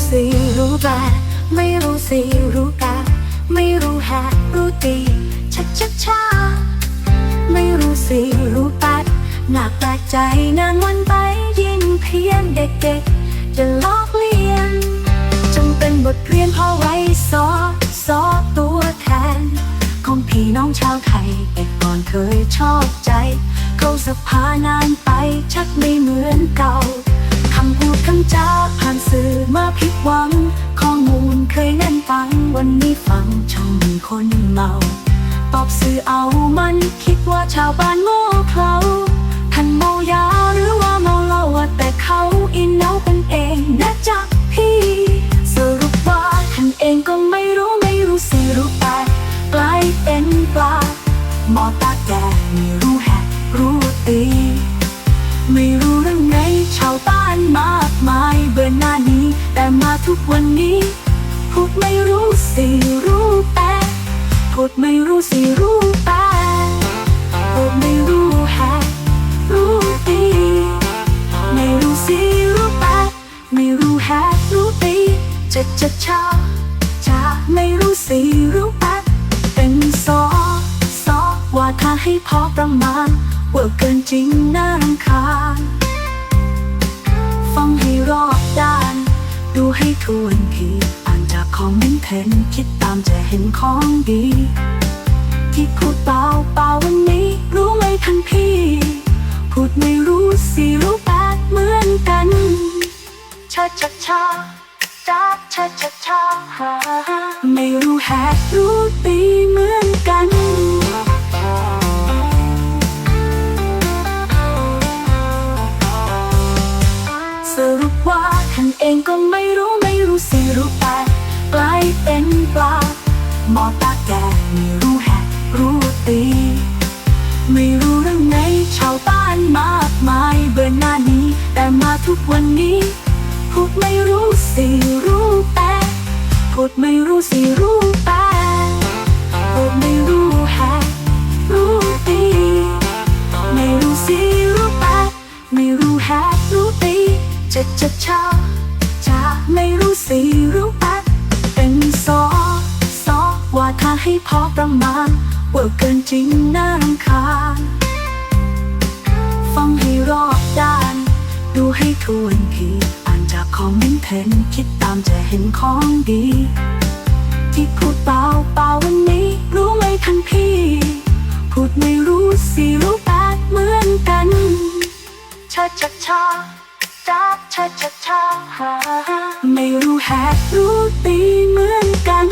้สิรู้ปลาไม่รู้สิรู้กาไม่รู้แหรู้ตีชักชักชาไม่รู้สิรู้ปัดหนักแปลกใจนานวันไปยิ่งเพียนเด็กๆ จะลอกเลียน จงเป็นบทเรียนพอไว้ซอซอตัวแทน ของพี่น้องชาวไทยเด็กก่อนเคยชอบใจเข้าสภานานไปชักไม่เหมือนเก่าคำพูดคำจาผ่านสื่อมา วัง ข้อมูลเคยแน่นฟัง วันนี้ฟังช่องมีคนเมา ตอบสื่อเอามันคิดว่าชาวบ้านโง่เขลาท่านเมายาหรือว่าเมาเหล้าแต่เขาอินเอาเป็นเองนะจ๊ะพี่ สรุปว่าท่านเองก็ไม่รู้ไม่รู้สิรู้แต่กลายเป็นปลาหมอตาแก่ไม่รู้แหกรู้ตีไม่ ทุกวันนี้ พูดไม่รู้สิรู้แต่พูดไม่รู้สิรู้แต่พูดไม่รู้แฮะรู้ดีไม่รู้สิรู้แต่ไม่รู้แฮะรู้ดีจะจะชาจะไม่รู้สิรู้แต่เป็นสอสอว่าถ้าให้พอประมาณว่าเกินจริงน่ารำคาญ ให้ทวนทีอ่านจากคอมเมนต์เพนคิดตามจะเห็นของดี ที่พูดเปล่าเปล่าวันนี้ รู้ไหมท่านพี่ พูดไม่รู้สิรู้แปดเหมือนกันชาชาชาจ้าชาชาชาไม่รู้แฮกรู้ตีเหมือนกัน ว่าท่านเองก็ไม่รู้ไม่รู้สิรู้แต่กลายเป็นปลาหมอตาแก่ไม่รู้แหกรู้ตี ไม่รู้เรื่องไหนชาวบ้านมากมายเบื่อหน้านี้ แต่มาทุกวันนี้ พูดไม่รู้สิรู้แปลพูดไม่รู้สิรู้แปล จะจะชาจะไม่รู้สิรู้แต่เป็นสอสอว่าถ้าให้พอประมาณว่าเกินจริงน่ารำคาญฟังให้รอบด้าน ดูให้ทวนทีอ่านจากคอมเมนต์เพนคิดตามจะเห็นของดี ที่พูดเปล่าเปล่าวันนี้ รู้ไหมท่านพี่ พูดไม่รู้สิรู้แปดเหมือนกันชาชาชา ชาชาชาไม่รู้แฮกรู้ตีเหมือนกัน